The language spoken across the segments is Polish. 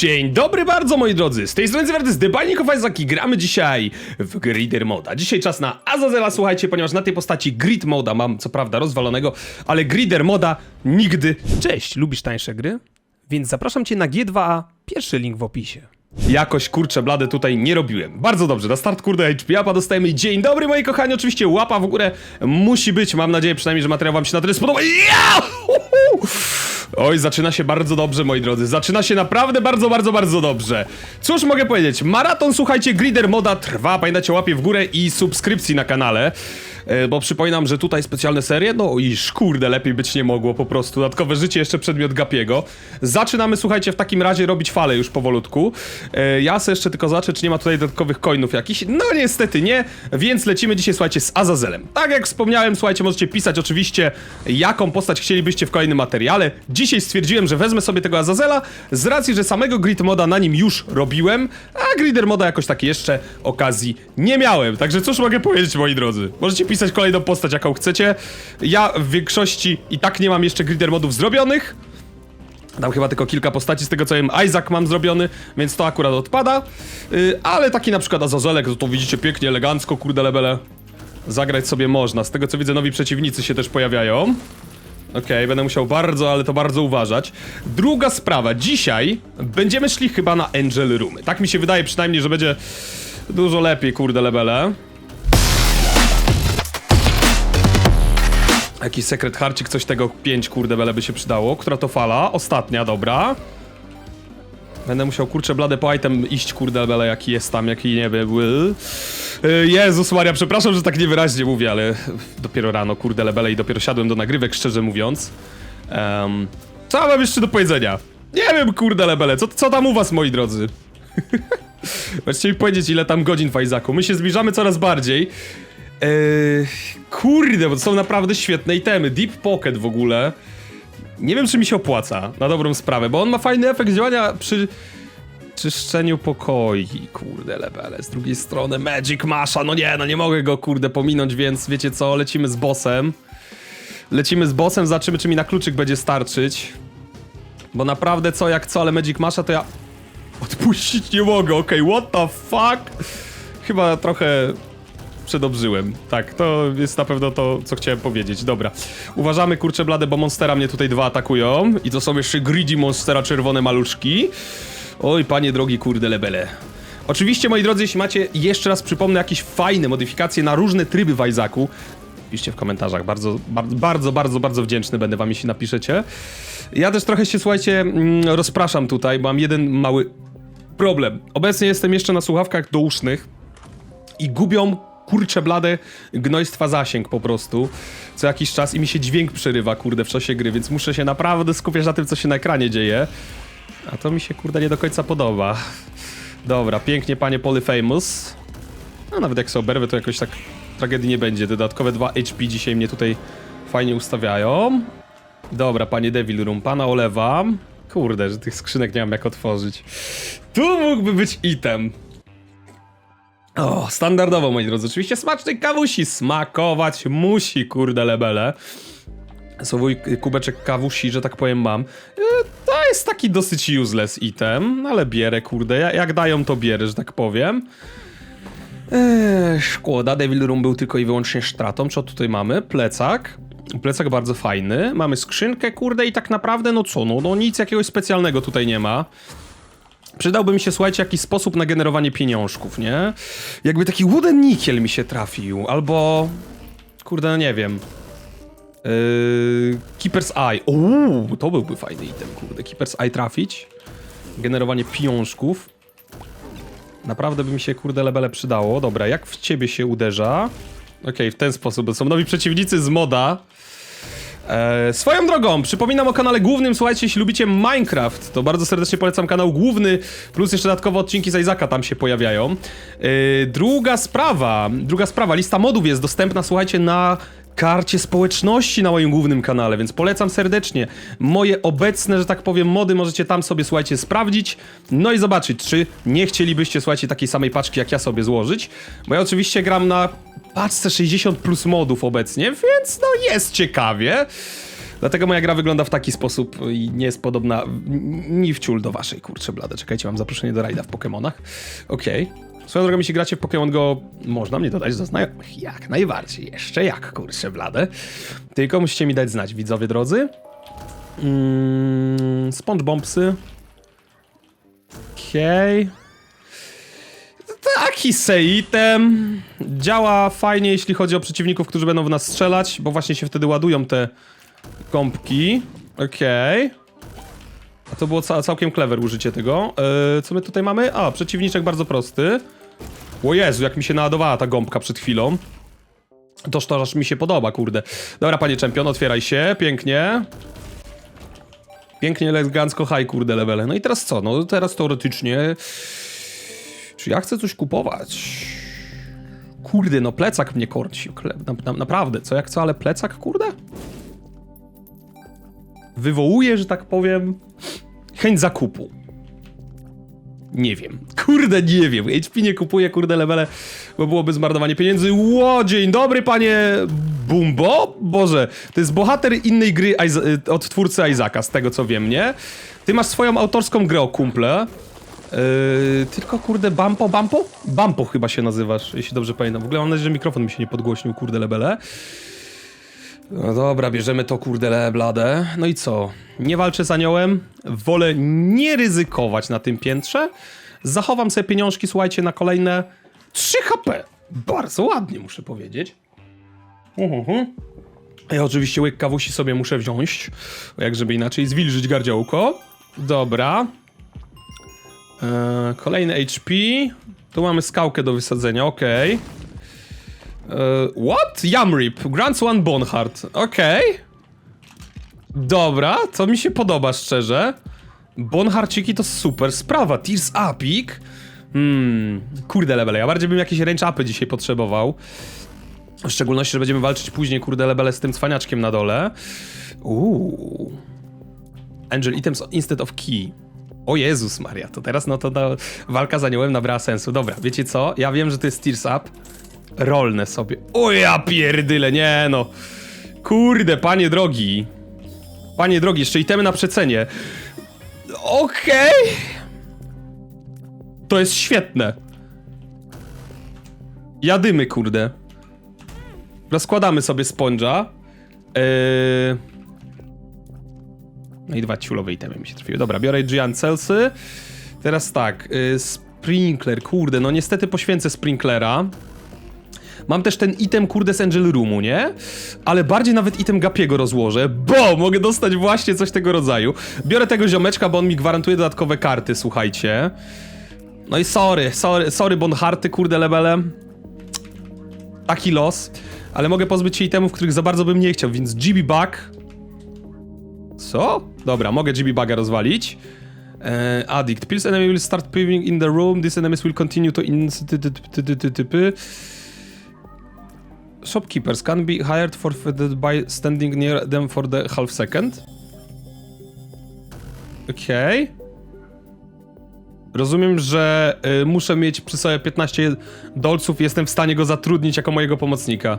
Dzień dobry bardzo moi drodzy, z tej strony Zwerty z Isaac i gramy dzisiaj w Grider Moda. Dzisiaj czas na Azazela, słuchajcie, ponieważ na tej postaci Grid Moda mam co prawda rozwalonego, ale Grider Moda nigdy. Cześć, lubisz tańsze gry? Więc zapraszam cię na G2A, pierwszy link w opisie. Jakoś kurczę blade tutaj nie robiłem. Bardzo dobrze, na start kurde HP dostajemy dzień dobry moi kochani, oczywiście łapa w górę musi być, mam nadzieję przynajmniej, że materiał wam się na tyle spodoba. Ja! Oj, zaczyna się bardzo dobrze, moi drodzy. Zaczyna się naprawdę bardzo, bardzo, bardzo dobrze. Cóż mogę powiedzieć? Maraton, słuchajcie, Grider Moda trwa. Pamiętajcie, łapie w górę i subskrypcji na kanale. E, Bo przypominam, że tutaj specjalne serie, no i kurde, lepiej być nie mogło po prostu. Dodatkowe życie, jeszcze przedmiot Gapiego. Zaczynamy, słuchajcie, w takim razie robić fale już powolutku. E, Ja se jeszcze tylko zobaczę, czy nie ma tutaj dodatkowych coinów jakichś. No niestety nie, więc lecimy dzisiaj, słuchajcie, z Azazelem. Tak jak wspomniałem, słuchajcie, możecie pisać oczywiście, jaką postać chcielibyście w kolejnym materiale. Dzisiaj stwierdziłem, że wezmę sobie tego Azazela, z racji, że samego Grid Moda na nim już robiłem, a Grider Moda jakoś takiej jeszcze okazji nie miałem. Także cóż mogę powiedzieć, moi drodzy? Możecie pisać kolejną postać, jaką chcecie. Ja w większości i tak nie mam jeszcze Grider Modów zrobionych. Tam chyba tylko kilka postaci, z tego co wiem, Isaac mam zrobiony, więc to akurat odpada. Yy, ale taki na przykład Azazelek, to, to widzicie pięknie, elegancko, kurde lebele. Zagrać sobie można. Z tego co widzę, nowi przeciwnicy się też pojawiają. Okej, będę musiał bardzo, ale to bardzo uważać. Druga sprawa. Dzisiaj będziemy szli chyba na Angel Roomy. Tak mi się wydaje przynajmniej, że będzie dużo lepiej, kurde lebele. Jakiś sekret harcik, coś tego 5 kurde bele by się przydało. Która to fala? Ostatnia, dobra. Będę musiał kurczę blade po item iść kurde bele jaki jest tam, jaki nie był. Y, Jezus Maria, przepraszam, że tak niewyraźnie mówię, ale dopiero rano kurde lebele i dopiero siadłem do nagrywek, szczerze mówiąc. Um, co mam jeszcze do powiedzenia? Nie wiem kurde lebele, co, co tam u was moi drodzy? Możecie mi powiedzieć ile tam godzin w Isaacu. My się zbliżamy coraz bardziej. Eee, kurde, bo to są naprawdę świetne itemy. Deep Pocket w ogóle. Nie wiem, czy mi się opłaca, na dobrą sprawę, bo on ma fajny efekt działania przy czyszczeniu pokoi. Kurde, lebele. Z drugiej strony Magic Masha, no nie, no nie mogę go kurde pominąć, więc wiecie co, lecimy z bossem. Lecimy z bossem, zobaczymy, czy mi na kluczyk będzie starczyć. Bo naprawdę co jak co, ale Magic Masha to ja odpuścić nie mogę, okej, what the fuck? Chyba trochę przedobrzyłem. Tak, to jest na pewno to, co chciałem powiedzieć. Dobra. Uważamy, kurczę blade, bo monstera mnie tutaj dwa atakują. I to są jeszcze greedy monstera, czerwone maluszki. Oj, panie drogi, kurde lebele. Oczywiście, moi drodzy, jeśli macie, jeszcze raz przypomnę, jakieś fajne modyfikacje na różne tryby w piszcie w komentarzach. Bardzo, bardzo, bardzo, bardzo, bardzo wdzięczny będę wam, jeśli napiszecie. Ja też trochę się, słuchajcie, mm, rozpraszam tutaj, bo mam jeden mały problem. Obecnie jestem jeszcze na słuchawkach dousznych i gubią kurcze blade gnojstwa zasięg po prostu co jakiś czas i mi się dźwięk przerywa kurde w czasie gry, więc muszę się naprawdę skupiać na tym co się na ekranie dzieje. A to mi się kurde nie do końca podoba. Dobra, pięknie panie Polyfamous. No nawet jak sobie oberwę to jakoś tak tragedii nie będzie. Dodatkowe 2 HP dzisiaj mnie tutaj fajnie ustawiają. Dobra, panie Devil Room, pana olewam. Kurde, że tych skrzynek nie mam jak otworzyć. Tu mógłby być item. O, standardowo, moi drodzy. Oczywiście smacznej kawusi. Smakować musi, kurde lebele. Swój kubeczek kawusi, że tak powiem, mam. E, To jest taki dosyć useless item, ale bierę, kurde. Ja- Jak dają, to bierę, że tak powiem. Eee, szkoda, Devil Room był tylko i wyłącznie stratą. Co tutaj mamy? Plecak. Plecak bardzo fajny. Mamy skrzynkę, kurde, i tak naprawdę, no co, no, no nic jakiegoś specjalnego tutaj nie ma. Przydałby mi się, słuchajcie, jakiś sposób na generowanie pieniążków, nie? Jakby taki wooden nickel mi się trafił, albo... Kurde, no nie wiem. Yy, Keeper's Eye. Uuu, to byłby fajny item, kurde. Keeper's Eye trafić. Generowanie pieniążków. Naprawdę by mi się, kurde, lebele przydało. Dobra, jak w ciebie się uderza? Okej, w ten sposób. Są nowi przeciwnicy z moda. E, swoją drogą, przypominam o kanale głównym, słuchajcie, jeśli lubicie Minecraft, to bardzo serdecznie polecam kanał główny, plus jeszcze dodatkowo odcinki z Isaaca tam się pojawiają. E, druga sprawa, druga sprawa, lista modów jest dostępna, słuchajcie, na karcie społeczności na moim głównym kanale, więc polecam serdecznie. Moje obecne, że tak powiem, mody możecie tam sobie, słuchajcie, sprawdzić, no i zobaczyć, czy nie chcielibyście, słuchajcie, takiej samej paczki jak ja sobie złożyć, bo ja oczywiście gram na paczce 60 plus modów obecnie, więc no jest ciekawie. Dlatego moja gra wygląda w taki sposób i nie jest podobna ni w ciul do waszej, kurczę blade. Czekajcie, mam zaproszenie do rajda w Pokemonach. Okej. Swoją drogą, jeśli gracie w Pokémon Go, można mnie dodać do znajomych. Jak najbardziej. Jeszcze jak, kurczę blade. Tylko musicie mi dać znać, widzowie drodzy. Mm. Okej. Taki seitem. Działa fajnie, jeśli chodzi o przeciwników, którzy będą w nas strzelać, bo właśnie się wtedy ładują te gąbki. Okej. A to było ca całkiem clever użycie tego. Yy, co my tutaj mamy? A, przeciwniczek bardzo prosty. O Jezu, jak mi się naładowała ta gąbka przed chwilą. Toż to aż mi się podoba, kurde. Dobra, panie czempion, otwieraj się, pięknie. Pięknie, elegancko, high, kurde, levele. No i teraz co? No teraz teoretycznie... Czy ja chcę coś kupować? Kurde, no plecak mnie korci. Na, na, naprawdę, co jak co, ale plecak, kurde? Wywołuje, że tak powiem, chęć zakupu. Nie wiem. Kurde, nie wiem. HP nie kupuje, kurde, levele, bo byłoby zmarnowanie pieniędzy. Ło, dzień dobry, panie Bumbo. Boże, to jest bohater innej gry y, od twórcy Isaaca, z tego co wiem, nie? Ty masz swoją autorską grę o kumple. Yy, tylko kurde, Bampo, Bampo? Bampo chyba się nazywasz, jeśli dobrze pamiętam. W ogóle mam nadzieję, że mikrofon mi się nie podgłośnił, kurde, lebele. No dobra, bierzemy to kurde bladę. No i co? Nie walczę z aniołem. Wolę nie ryzykować na tym piętrze. Zachowam sobie pieniążki, słuchajcie, na kolejne 3 HP. Bardzo ładnie, muszę powiedzieć. Mhm. Ja oczywiście łyk kawusi sobie muszę wziąć. Jak żeby inaczej zwilżyć gardziołko. Dobra. Eee, kolejny HP. Tu mamy skałkę do wysadzenia, okej. Eee, what? Yamrip. Grants one Bonhart. Okej. Dobra, to mi się podoba szczerze. Bonharciki to super sprawa. Tears Upik. Hmm, kurde lebele. Ja bardziej bym jakieś range upy dzisiaj potrzebował. W szczególności, że będziemy walczyć później, kurde lebele, z tym cwaniaczkiem na dole. Uuu. Angel items instead of key. O Jezus Maria, to teraz no to, to walka z aniołem nabrała sensu. Dobra, wiecie co? Ja wiem, że to jest Tears Up. Rolne sobie. O ja pierdyle, nie no. Kurde, panie drogi. Panie drogi, jeszcze itemy na przecenie. Okej. To jest świetne. Jadymy, kurde. Rozkładamy sobie sponża. Yy... No i dwa ciulowe itemy mi się trafiły. Dobra, biorę Giant Celsy. Teraz tak, y, Sprinkler, kurde, no niestety poświęcę Sprinklera. Mam też ten item, kurde, z Angel Roomu, nie? Ale bardziej nawet item Gapiego rozłożę, bo mogę dostać właśnie coś tego rodzaju. Biorę tego ziomeczka, bo on mi gwarantuje dodatkowe karty, słuchajcie. No i sorry, sorry, sorry Bonharty, kurde, lebelem. Taki los. Ale mogę pozbyć się itemów, których za bardzo bym nie chciał, więc GB Bug co? Dobra, mogę GB Buga rozwalić. E, addict. Pills enemy will start paving in the room. These enemies will continue to in... ty- ty- ty- ty- ty- typy. Shopkeepers can be hired for by standing near them for the half second. Okej. Rozumiem, że y, muszę mieć przy sobie 15 dolców i jestem w stanie go zatrudnić jako mojego pomocnika.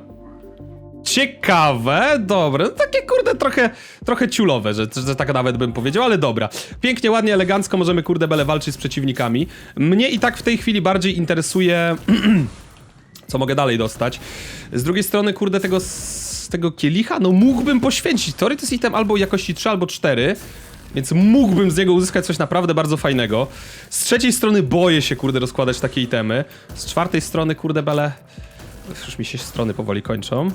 Ciekawe, dobre, no takie kurde trochę, trochę ciulowe, że, że tak nawet bym powiedział, ale dobra. Pięknie, ładnie, elegancko możemy kurde bele walczyć z przeciwnikami. Mnie i tak w tej chwili bardziej interesuje... co mogę dalej dostać. Z drugiej strony, kurde, tego, tego kielicha, no mógłbym poświęcić. Teorii to jest item albo jakości 3, albo 4. Więc mógłbym z niego uzyskać coś naprawdę bardzo fajnego. Z trzeciej strony boję się, kurde, rozkładać takie itemy. Z czwartej strony, kurde, bele... Już mi się strony powoli kończą.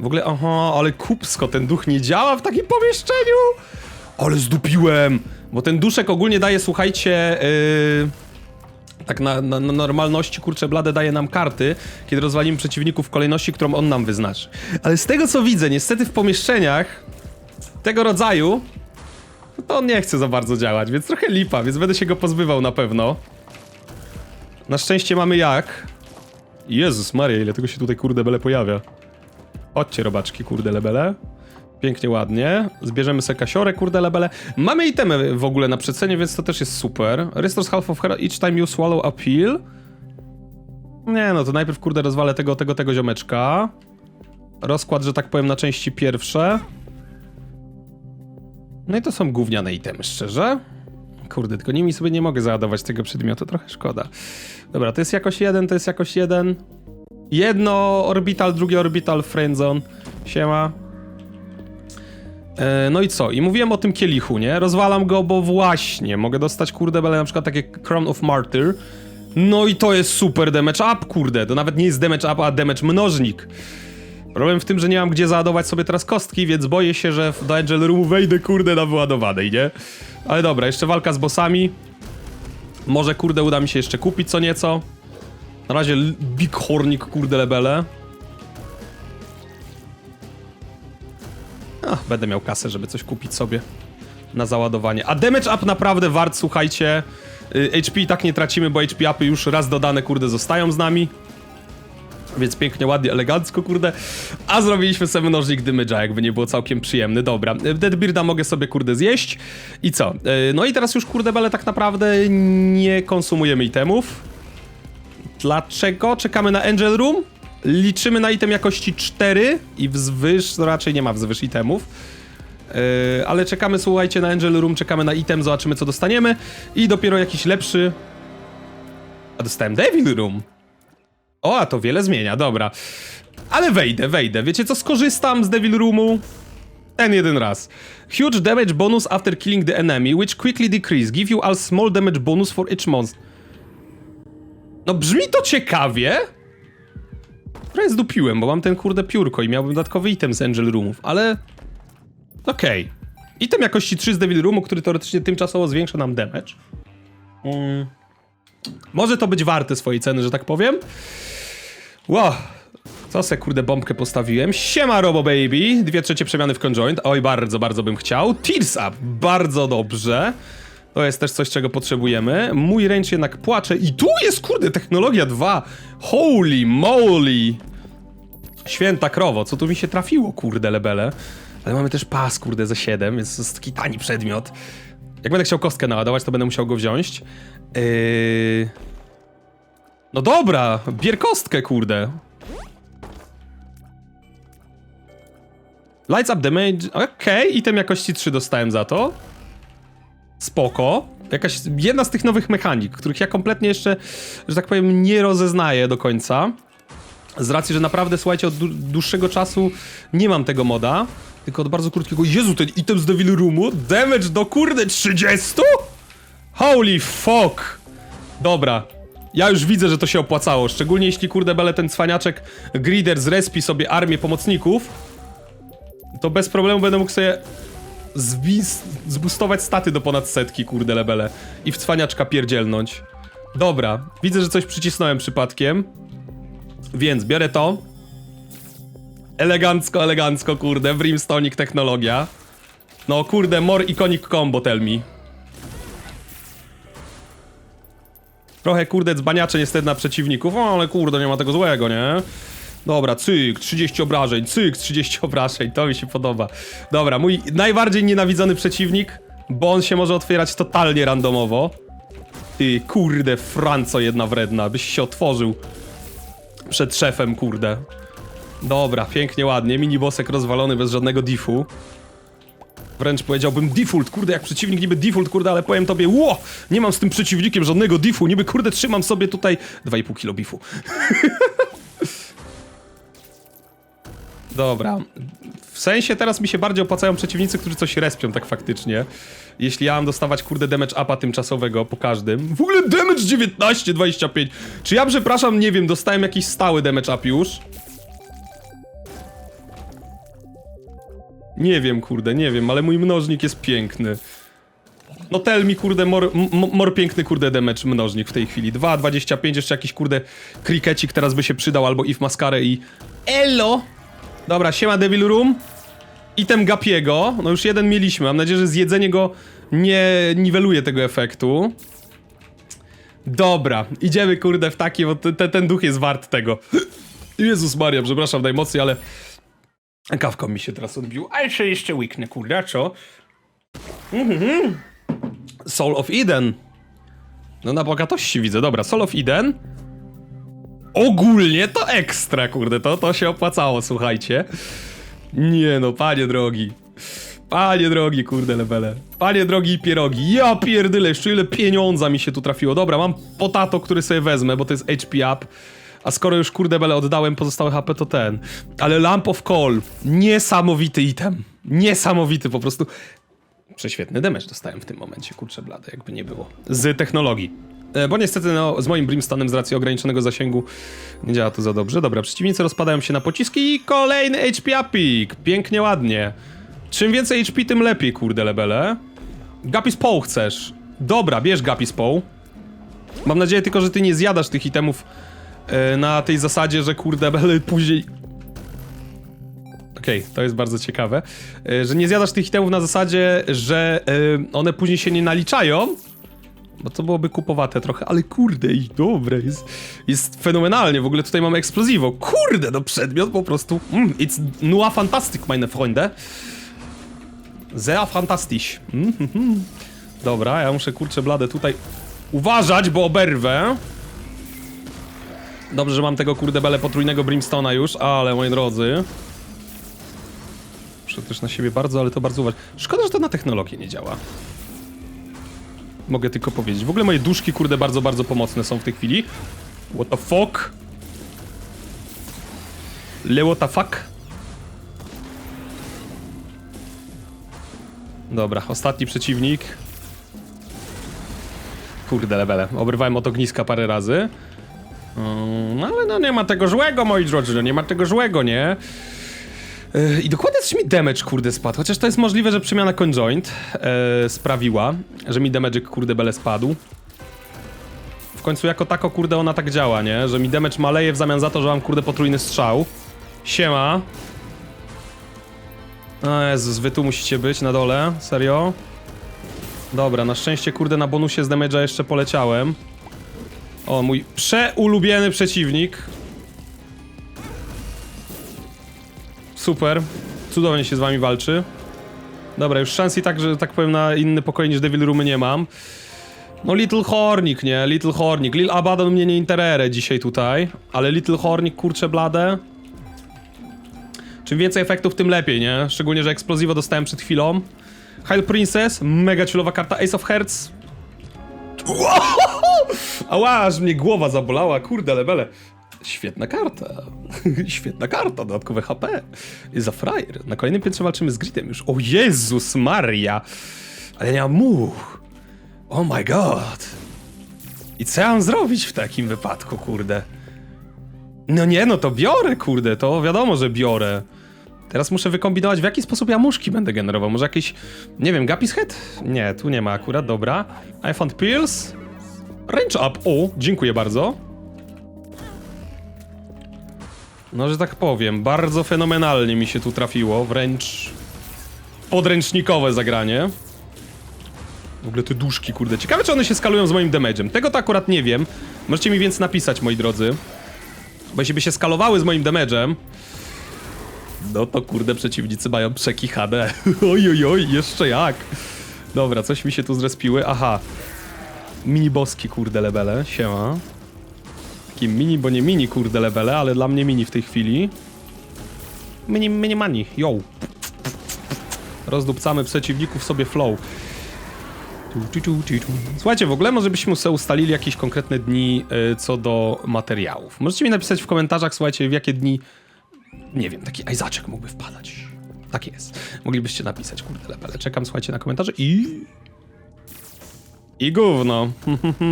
W ogóle, aha, ale kupsko, ten duch nie działa w takim pomieszczeniu! Ale zdupiłem! Bo ten duszek ogólnie daje, słuchajcie, yy, tak na, na, na normalności, kurczę, blade daje nam karty, kiedy rozwalimy przeciwników w kolejności, którą on nam wyznaczy. Ale z tego co widzę, niestety w pomieszczeniach tego rodzaju, no to on nie chce za bardzo działać, więc trochę lipa, więc będę się go pozbywał na pewno. Na szczęście mamy jak. Jezus Maria, ile tego się tutaj kurde bele pojawia. Chodźcie robaczki, kurde lebele. Pięknie, ładnie. Zbierzemy sobie kasiorę, kurde lebele. Mamy itemy w ogóle na przecenie, więc to też jest super. Restores half of her each time you swallow a pill. Nie no, to najpierw kurde rozwalę tego, tego, tego ziomeczka. Rozkład, że tak powiem, na części pierwsze. No i to są gówniane itemy, szczerze. Kurde, tylko nimi sobie nie mogę załadować tego przedmiotu, trochę szkoda. Dobra, to jest jakoś jeden, to jest jakoś jeden. Jedno orbital, drugie orbital, friendzone. Siema. E, no i co? I mówiłem o tym kielichu, nie? Rozwalam go, bo właśnie mogę dostać, kurde, bele na przykład takie Crown of Martyr. No i to jest super damage up, kurde. To nawet nie jest damage up, a damage mnożnik. Problem w tym, że nie mam gdzie załadować sobie teraz kostki, więc boję się, że do Angel Roomu wejdę, kurde, na wyładowanej, nie? Ale dobra, jeszcze walka z bossami. Może, kurde, uda mi się jeszcze kupić co nieco. Na razie Big Hornik, kurde, lebele. Ach, będę miał kasę, żeby coś kupić sobie na załadowanie. A damage up naprawdę wart, słuchajcie. Y, HP i tak nie tracimy, bo HP upy już raz dodane, kurde, zostają z nami. Więc pięknie, ładnie, elegancko, kurde. A zrobiliśmy sobie mnożnik damage'a, jakby nie było całkiem przyjemny. Dobra, Deadbearda mogę sobie, kurde, zjeść. I co? Yy, No i teraz już, kurde, bele, tak naprawdę nie konsumujemy itemów. Dlaczego? Czekamy na Angel Room. Liczymy na item jakości 4 i wzwyż, no raczej nie ma wzwyż itemów. Yy, ale czekamy, słuchajcie, na Angel Room, czekamy na item, zobaczymy co dostaniemy. I dopiero jakiś lepszy... A dostałem Devil Room. O, a to wiele zmienia, dobra. Ale wejdę, wejdę. Wiecie co, skorzystam z Devil Roomu ten jeden raz. Huge damage bonus after killing the enemy, which quickly decrease. Give you all small damage bonus for each monster. No brzmi to ciekawie. Trochę zdupiłem, bo mam ten kurde piórko i miałbym dodatkowy item z Angel Roomów, ale... Okej. Item jakości 3 z Devil Roomu, który teoretycznie tymczasowo zwiększa nam damage. Mm. Może to być warte swojej ceny, że tak powiem. Wow. Co se kurde bombkę postawiłem? Siema Robo Baby. Dwie trzecie przemiany w conjoint. Oj, bardzo, bardzo bym chciał. Tears up. Bardzo dobrze. To jest też coś, czego potrzebujemy. Mój range jednak płacze. I tu jest kurde technologia 2. Holy moly. Święta krowo, co tu mi się trafiło, kurde lebele. Ale mamy też pas, kurde, za 7, więc to jest taki tani przedmiot. Jak będę chciał kostkę naładować, to będę musiał go wziąć. Yy... No dobra, bier kostkę, kurde. Lights up damage, okej, item jakości 3 dostałem za to. Spoko. Jakaś jedna z tych nowych mechanik, których ja kompletnie jeszcze, że tak powiem, nie rozeznaję do końca. Z racji, że naprawdę, słuchajcie, od dłu- dłuższego czasu nie mam tego moda, tylko od bardzo krótkiego. Jezu, ten item z Devil Roomu? Damage do kurde 30? Holy fuck! Dobra. Ja już widzę, że to się opłacało, szczególnie jeśli kurde bele ten cwaniaczek Grider zrespi sobie armię pomocników, to bez problemu będę mógł sobie zbustować staty do ponad setki, kurde lebele, i w cwaniaczka pierdzielnąć. Dobra, widzę, że coś przycisnąłem przypadkiem, więc biorę to. Elegancko, elegancko, kurde, Brimstonic technologia. No kurde, more iconic combo, tell me. Trochę kurde dzbaniacze niestety na przeciwników, o, ale kurde nie ma tego złego, nie? Dobra, cyk, 30 obrażeń, cyk, 30 obrażeń, to mi się podoba. Dobra, mój najbardziej nienawidzony przeciwnik, bo on się może otwierać totalnie randomowo. Ty, kurde, Franco jedna wredna, byś się otworzył przed szefem, kurde. Dobra, pięknie, ładnie, minibosek rozwalony bez żadnego diffu. Wręcz powiedziałbym default, kurde, jak przeciwnik niby default, kurde, ale powiem tobie, ło, nie mam z tym przeciwnikiem żadnego diffu, niby kurde trzymam sobie tutaj 2,5 kilo bifu. Dobra. W sensie teraz mi się bardziej opłacają przeciwnicy, którzy coś respią tak faktycznie. Jeśli ja mam dostawać kurde damage upa tymczasowego po każdym. W ogóle damage 19, 25. Czy ja przepraszam, nie wiem, dostałem jakiś stały damage up już? Nie wiem, kurde, nie wiem, ale mój mnożnik jest piękny. No tell mi, kurde, mor, mor piękny, kurde, damage mnożnik w tej chwili. 2,25, jeszcze jakiś, kurde, krikecik teraz by się przydał, albo if maskarę i... Elo! Dobra, siema Devil Room. Item Gapiego. No już jeden mieliśmy, mam nadzieję, że zjedzenie go nie niweluje tego efektu. Dobra, idziemy, kurde, w taki, bo te, te, ten duch jest wart tego. Jezus Maria, przepraszam najmocniej, ale... Kawką mi się teraz odbił. A jeszcze jeszcze łyknę, kurde, a co? Mhm. Soul of Eden. No na bogatości widzę, dobra, Soul of Eden. Ogólnie to ekstra, kurde, to, to się opłacało, słuchajcie. Nie no, panie drogi. Panie drogi, kurde levele. Panie drogi i pierogi. Ja pierdyle, jeszcze ile pieniądza mi się tu trafiło. Dobra, mam potato, który sobie wezmę, bo to jest HP up. A skoro już kurde bele oddałem pozostałe HP, to ten. Ale Lamp of Call. Niesamowity item. Niesamowity po prostu. Prześwietny damage dostałem w tym momencie, kurczę blade, jakby nie było. Z technologii. E, Bo niestety no, z moim Brimstonem z racji ograniczonego zasięgu nie działa to za dobrze. Dobra, przeciwnicy rozpadają się na pociski i kolejny HP upik. Pięknie, ładnie. Czym więcej HP, tym lepiej, kurde lebele. Gapis Poł chcesz. Dobra, bierz Gapis Poł. Mam nadzieję tylko, że ty nie zjadasz tych itemów e, na tej zasadzie, że kurde bele później... Okej, to jest bardzo ciekawe, e, że nie zjadasz tych itemów na zasadzie, że e, one później się nie naliczają, bo to byłoby kupowate trochę, ale kurde, i dobre, jest, jest fenomenalnie. W ogóle tutaj mamy eksploziwo. Kurde, no przedmiot po prostu. Mm, it's nua fantastic, meine Freunde. Sehr fantastisch. Mm, mm. Dobra, ja muszę kurczę blade tutaj uważać, bo oberwę. Dobrze, że mam tego kurde bele potrójnego Brimstona już, ale moi drodzy. Muszę też na siebie bardzo, ale to bardzo uważać. Szkoda, że to na technologię nie działa. Mogę tylko powiedzieć. W ogóle moje duszki, kurde, bardzo, bardzo pomocne są w tej chwili. What the fuck? Le what the fuck? Dobra, ostatni przeciwnik. Kurde, levele. Obrywałem od ogniska parę razy. No ale no nie ma tego złego, moi drodzy, no nie ma tego złego, nie? Yy, I dokładnie coś mi damage, kurde, spadł. Chociaż to jest możliwe, że przemiana conjoint yy, sprawiła, że mi damage, kurde, bele spadł. W końcu jako tako, kurde, ona tak działa, nie? Że mi damage maleje w zamian za to, że mam, kurde, potrójny strzał. Siema. O Jezus, wy tu musicie być na dole, serio? Dobra, na szczęście, kurde, na bonusie z damage'a jeszcze poleciałem. O, mój przeulubiony przeciwnik. Super. Cudownie się z wami walczy. Dobra, już szans i tak, że tak powiem, na inny pokój niż Devil Roomy nie mam. No Little Hornik, nie? Little Hornik. Lil Abaddon mnie nie interere dzisiaj tutaj, ale Little Hornik, kurczę blade. Czym więcej efektów, tym lepiej, nie? Szczególnie, że eksplozivo dostałem przed chwilą. Hail Princess, mega chillowa karta. Ace of Hearts. Ała, aż mnie głowa zabolała, kurde, lebele. Świetna karta. Świetna karta, dodatkowe HP. Za frajer. Na kolejnym piętrze walczymy z Gritem już. O Jezus Maria. Ale nie mam much. Oh my god. I co ja mam zrobić w takim wypadku, kurde? No nie, no to biorę, kurde, to wiadomo, że biorę. Teraz muszę wykombinować, w jaki sposób ja muszki będę generował. Może jakiś, nie wiem, Gapis Head? Nie, tu nie ma akurat, dobra. I found pills. Range up, o, dziękuję bardzo. No, że tak powiem, bardzo fenomenalnie mi się tu trafiło, wręcz podręcznikowe zagranie. W ogóle te duszki, kurde. Ciekawe, czy one się skalują z moim damage'em. Tego to akurat nie wiem. Możecie mi więc napisać, moi drodzy. Bo jeśli by się skalowały z moim damage'em, no to kurde, przeciwnicy mają przekichane. oj, oj, oj, jeszcze jak. Dobra, coś mi się tu zrespiły. Aha. Mini boski, kurde, lebele. Siema. Mini, bo nie mini, kurde, lebele, ale dla mnie mini w tej chwili. Mini, mini money, yo. Rozdupcamy przeciwników sobie flow. Słuchajcie, w ogóle może byśmy sobie ustalili jakieś konkretne dni y, co do materiałów. Możecie mi napisać w komentarzach, słuchajcie, w jakie dni, nie wiem, taki Isaaczek mógłby wpadać. Tak jest. Moglibyście napisać, kurde, lepele. Czekam, słuchajcie, na komentarze i... I gówno.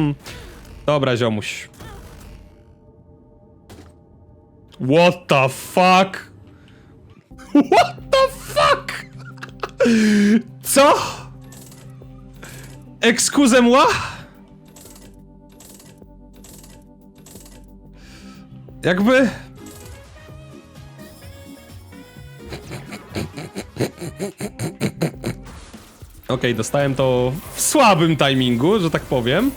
Dobra, ziomuś. What the fuck? What the fuck? Co? Excusez-moi? Jakby... Okej, dostałem to w słabym timingu, że tak powiem.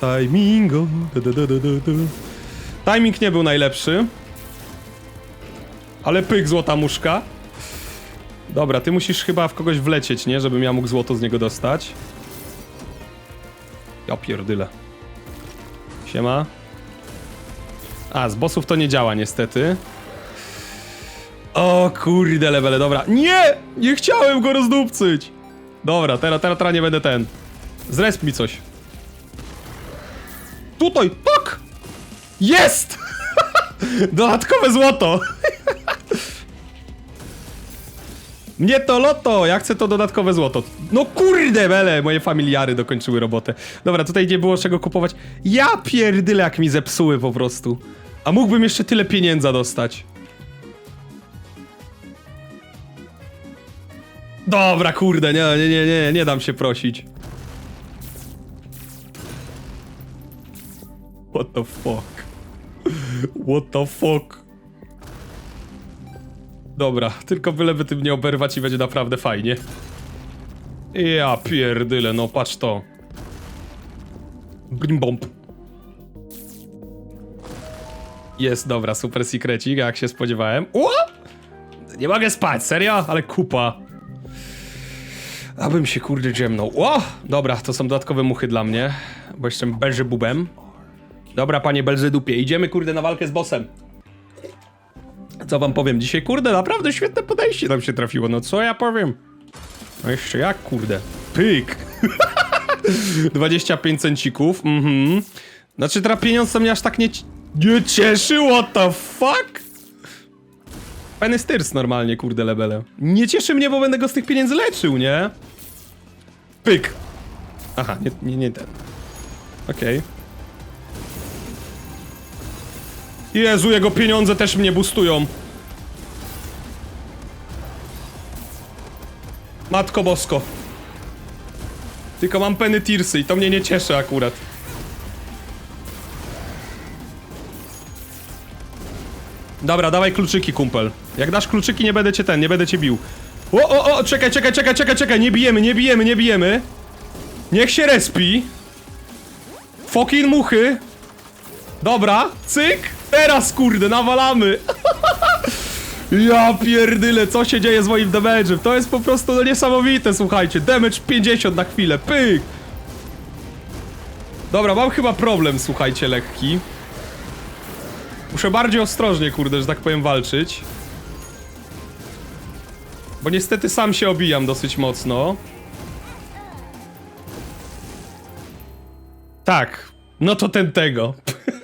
Timingo. Da, da, da, da, da. Timing nie był najlepszy. Ale pyk, złota muszka. Dobra, ty musisz chyba w kogoś wlecieć, nie? Żebym ja mógł złoto z niego dostać. Ja pierdyle. Siema. A, z bossów to nie działa niestety. O kurde levele, dobra. Nie! Nie chciałem go rozdupcyć! Dobra, teraz, teraz, teraz nie będę ten. Zresp mi coś. Tutaj, tak! Jest! Dodatkowe złoto! Nie to loto! Ja chcę to dodatkowe złoto. No kurde bele! Moje familiary dokończyły robotę. Dobra, tutaj nie było czego kupować. Ja pierdyle jak mi zepsuły po prostu. A mógłbym jeszcze tyle pieniędzy dostać. Dobra, kurde, nie, nie, nie, nie, nie dam się prosić. What the fuck? What the fuck? Dobra, tylko byleby tym nie oberwać i będzie naprawdę fajnie. Ja pierdyle, no patrz to. Blim bomb. Jest, dobra, super secrecik, jak się spodziewałem. Ło! Nie mogę spać, serio? Ale kupa. Abym się kurde drzemnął. O! Dobra, to są dodatkowe muchy dla mnie, bo jestem belżebubem. Dobra, panie Belzedupie, idziemy kurde na walkę z bossem. Co wam powiem dzisiaj? Kurde, naprawdę świetne podejście nam się trafiło, no co ja powiem? No jeszcze jak, kurde? Pyk! 25 cencików, mhm. Znaczy teraz pieniądz to mnie aż tak nie, nie cieszy, what the fuck? Fajny styrs normalnie, kurde lebele. Nie cieszy mnie, bo będę go z tych pieniędzy leczył, nie? Pyk! Aha, nie, nie, nie ten. Okej. Jezu, jego pieniądze też mnie bustują. Matko bosko. Tylko mam penny tearsy i to mnie nie cieszy akurat. Dobra, dawaj kluczyki, kumpel. Jak dasz kluczyki, nie będę cię ten, nie będę cię bił. O, o, o, czekaj, czekaj, czekaj, czekaj, czekaj, nie bijemy, nie bijemy, nie bijemy. Niech się respi. Fokin muchy. Dobra, cyk. Teraz, kurde, nawalamy. Ja pierdyle, co się dzieje z moim damage'em? To jest po prostu no, niesamowite, słuchajcie. Damage 50 na chwilę, pyk. Dobra, mam chyba problem, słuchajcie, lekki. Muszę bardziej ostrożnie, kurde, że tak powiem, walczyć. Bo niestety sam się obijam dosyć mocno. Tak, no to ten tego.